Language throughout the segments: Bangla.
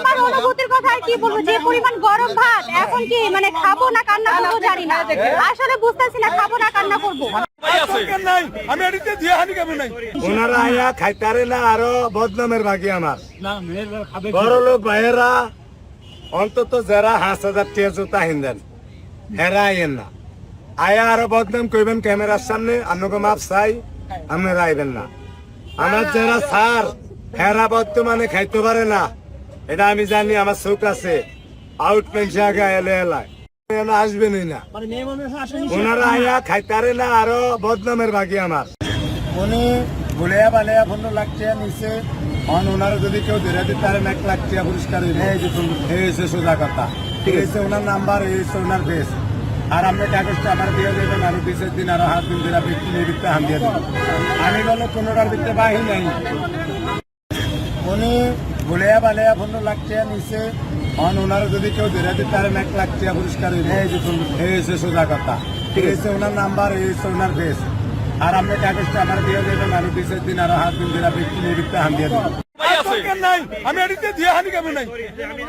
আমার অনুভূতির কথা আর কি বলব? যে পরিমাণ গরম ভাত এখন কি মানে খাব না কান্না করব জানি না। আসলে বুঝতেছি না খাব না কান্না করব। ওনারা আয়া খাইতারে না আরও বদনামের বাকি আমার। বড় লোক ভাইয়েরা অন্তত যারা হাঁস হাজার টিয়া জুতা হিন্দেন হেরা আইয়েন না। আয়া আরও বদনাম কইবেন ক্যামেরার সামনে আপনাকে মাপ চাই আপনারা আইবেন না। আমার যারা স্যার হেরা বর্তমানে খাইতে পারে না। এটা আমি জানি আমার চোখ আছে। আউট আগে এলে এলায় আসবেনই না। ওনারা আয়া খাইতারে না আরও বদনামের বাকি আমার। উনি ভুলিয়া বালিয়া ফোন লাগছে নিচে। অন ওনারা যদি কেউ ধরে দিতে পারেন এক লাখ টাকা পুরস্কার হইবে। এই যে শুনুন, এই হচ্ছে সোজা কথা। ঠিক আছে। ওনার নাম্বার ওনার ফেস আর আপনি কাগজটা আমার দিয়ে দেবেন আমি বিশেষ দিন আরও হাত দিন ধরে ব্যক্তি নিয়ে দিতে হাম দিয়ে দেবেন আমি বলো কোনোটার দিতে নাই। উনি ভুলিয়া বালেয়া ফোন লাগছে নিচে অন ওনারা যদি কেউ ধরে দিতে পারেন এক লাখ টাকা পুরস্কার হয়েছে সোজা কথা। ঠিক আছে। ওনার নাম্বার হচ্ছে ওনার ফেস আর আপনি কাগজটা আমার দিয়ে দেবেন আমি বিশেষ দিন আরও হাত দিন দিন ব্যক্তি নিয়ে হান দিয়ে দেবেন আমি এটিতে দিয়ে হানি কেমন নাই?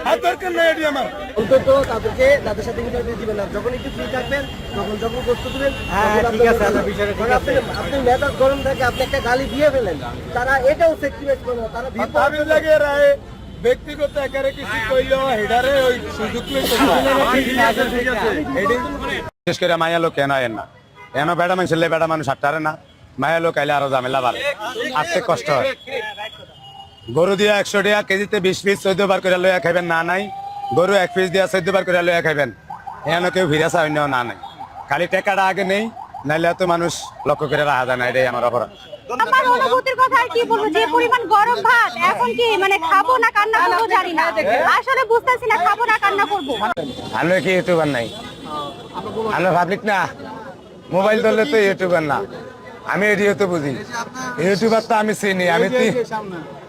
আর দরকার নাই এটি আমার। অন্তত তাদেরকে তাদের সাথে ইন্টারভিউ দিবেন। না যখন একটু ফ্রি থাকবেন তখন যখন বস্তু দিবেন আপনি আপনি গরম থাকে আপনি একটা গালি দিয়ে ফেলেন। তারা এটাও করবে তারা লাগে রায় ব্যক্তিগত একারে কিছু কইলো হেডারে ওই সুযোগ বিশেষ করে মায়া লোক কেন আয়েন না? বেড়া মানুষ লে বেড়া মানুষ হাঁটারে না? মায়া লোক আইলে আরও ঝামেলা ভালো আসতে কষ্ট হয়। গরু দিয়া একশো টাকা কেজিতে বিশ পিস চোদ্দ বার করে লইয়া খাইবেন না নাই। গরু এক পিস দিয়া চোদ্দ বার করে লইয়া খাইবেন। এখানে কেউ ভিড়া চাই না নাই। খালি টেকাটা আগে নেই নাইলে তো মানুষ লক্ষ্য করে রাখা যায় না এটাই আমার অপরাধ। আমার অনুভূতির কথা আর কি বলব? যে পরিমাণ গরম ভাত এখন কি মানে খাব না কান্না করব জানি না। আসলে বুঝতেছি না খাব না কান্না করব। আমরা কি ইউটিউবার নাই? আমরা পাবলিক না? মোবাইল ধরলে তো ইউটিউবার না। আমি এডিও তো বুঝি। ইউটিউবার তো আমি চিনি আমি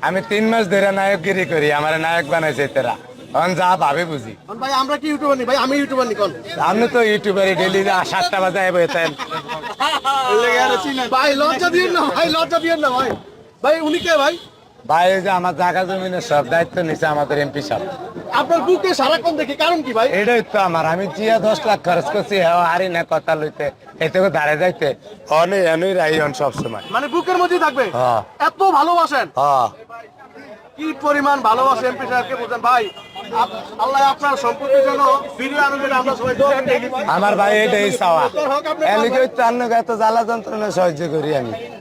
আমি তিন মাস ধরে নায়কগিরি করি আমার নায়ক বানাইছে তেরা। এখন যা ভাবে বুঝি। ভাই আমরা কি ইউটিউবার নি? ভাই আমি ইউটিউবার নি কোন? আপনি তো ইউটিউবারে ডেলি সাতটা বাজে ভাই লজ্জা দিয়েন না ভাই লজ্জা দিয়েন না ভাই। ভাই উনি কে ভাই? ভাই যে আমার জায়গা জমিনের সব দায়িত্ব নিছে আমাদের এমপি সাহেব। আপনার বুকে সারাক্ষণ দেখি কারণ কি ভাই? এটাই তো আমার আমি জিয়া দশ লাখ খরচ করছি হারি না কথা লইতে। এতে দাঁড়ে যাইতে। অনে এনই রাই হন সবসময়। মানে বুকের মধ্যেই থাকবে? হ্যাঁ। এত ভালোবাসেন? হ্যাঁ। কি পরিমাণ ভালোবাসেন এমপি সাহেবকে বুঝেন ভাই আল্লাহ আপনার আমরা সবাই আমার ভাই এটাই চাওয়া। এলিকে এত জ্বালা যন্ত্রণা সহ্য করি আমি।